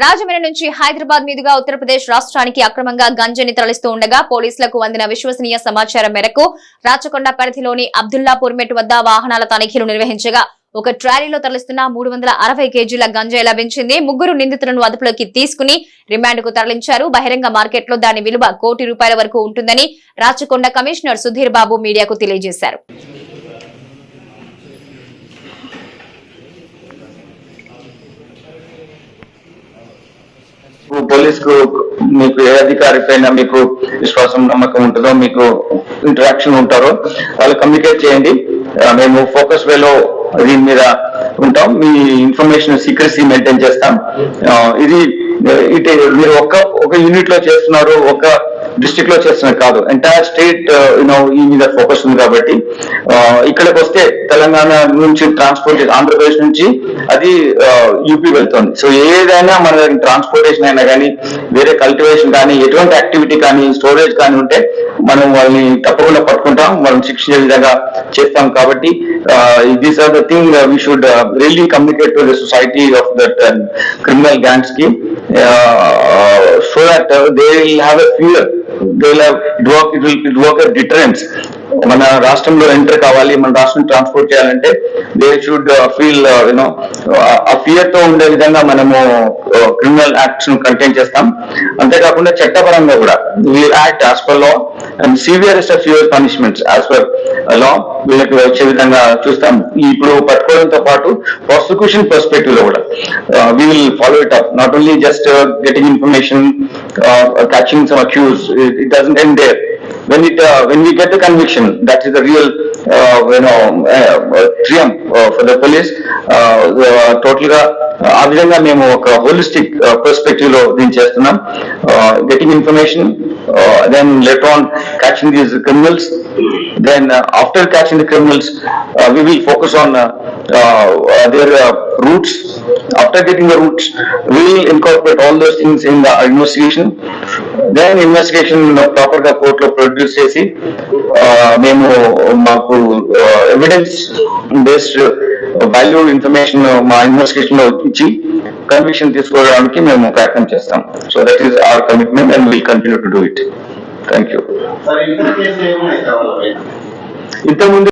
రాజమండ్రి నుంచి హైదరాబాద్ మీదుగా ఉత్తరప్రదేశ్ రాష్ట్రానికి అక్రమంగా గంజని తరలిస్తూ ఉండగా పోలీసులకు అందిన విశ్వసనీయ సమాచారం మేరకు రాచకొండ పరిధిలోని అబ్దుల్లాపూర్ మెట్ వద్ద వాహనాల తనిఖీలు నిర్వహించగా ఒక ట్రాలీలో తరలిస్తున్న మూడు వందల అరవై కేజీల గంజాయి లభించింది. ముగ్గురు నిందితులను అదుపులోకి తీసుకుని రిమాండ్కు తరలించారు. బహిరంగ మార్కెట్లో దాని విలువ కోటి రూపాయల వరకు ఉంటుందని రాచకొండ కమిషనర్ సుధీర్ బాబు మీడియాకు తెలియజేశారు. పోలీసుకు మీకు ఏ అధికారి పైన మీకు విశ్వాసం నమ్మకం ఉంటుందో మీకు ఇంటరాక్షన్ ఉంటారో వాళ్ళు కమ్యూనికేట్ చేయండి. మేము ఫోకస్ వేలో దీని మీద ఉంటాం. మీ ఇన్ఫర్మేషన్ సీక్రెసీ మెయింటైన్ చేస్తాం. ఇది ఇటు మీరు ఒక ఒక యూనిట్లో చేస్తున్నారు ఒక డిస్ట్రిక్ట్లో చేస్తున్నారు కాదు. ఎంటైర్ స్టేట్ యూనో ఈ మీద ఫోకస్ ఉంది కాబట్టి. ఇక్కడికి వస్తే తెలంగాణ నుంచి ట్రాన్స్పోర్ట్ ఆంధ్రప్రదేశ్ నుంచి అది యూపీ వెళ్తుంది. సో ఏదైనా మన ట్రాన్స్పోర్టేషన్ అయినా కానీ వేరే కల్టివేషన్ కానీ ఎటువంటి యాక్టివిటీ కానీ స్టోరేజ్ కానీ ఉంటే మనం వాళ్ళని తప్పకుండా పట్టుకుంటాం. వాళ్ళని శిక్షణ విధంగా చేస్తాం కాబట్టి these are the thing we should really communicate to the society of that criminal గ్యాంగ్స్కి. So that they will have a fewer deterrence మన రాష్ట్రంలో ఎంటర్ కావాలి మన రాష్ట్రం ట్రాన్స్పోర్ట్ చేయాలంటే దే షుడ్ ఫీల్ యూనో ఆ ఫియర్తో ఉండే విధంగా మనము క్రిమినల్ యాక్ట్స్ కంటైన్ చేస్తాం. అంతేకాకుండా చట్టపరంగా కూడా we act as per law and severest of severe punishments as per law వీళ్ళకి వచ్చే విధంగా చూస్తాం. ఇప్పుడు పట్టుకోవడంతో పాటు ప్రాసిక్యూషన్ పర్స్పెక్టివ్లో కూడా we will follow it up not only just getting information catching some accuse it doesn't end there when it uh, when we get the conviction that is the real uh, you know uh, uh triumph for the police టోటల్గా ఆ విధంగా మేము ఒక holistic పర్స్పెక్టివ్లో దీన్ని చేస్తున్నాం. Getting information then let on catching these criminals then after catching the criminals we will focus on their uh, roots after getting the roots we will incorporate all those things in the investigation then investigation proper గా కోర్టులో produce చేసి ఆ, మేము మాకు evidence based value information మా investigation లో ఇచ్చి conviction తీసుకోవడానికి మేము ప్రయత్నం చేస్తాం so that is our commitment and will continue to do it thank you sir inter case ఏమున్నాయి సార్ వాళ్ళ పైన ఇంతకుముందు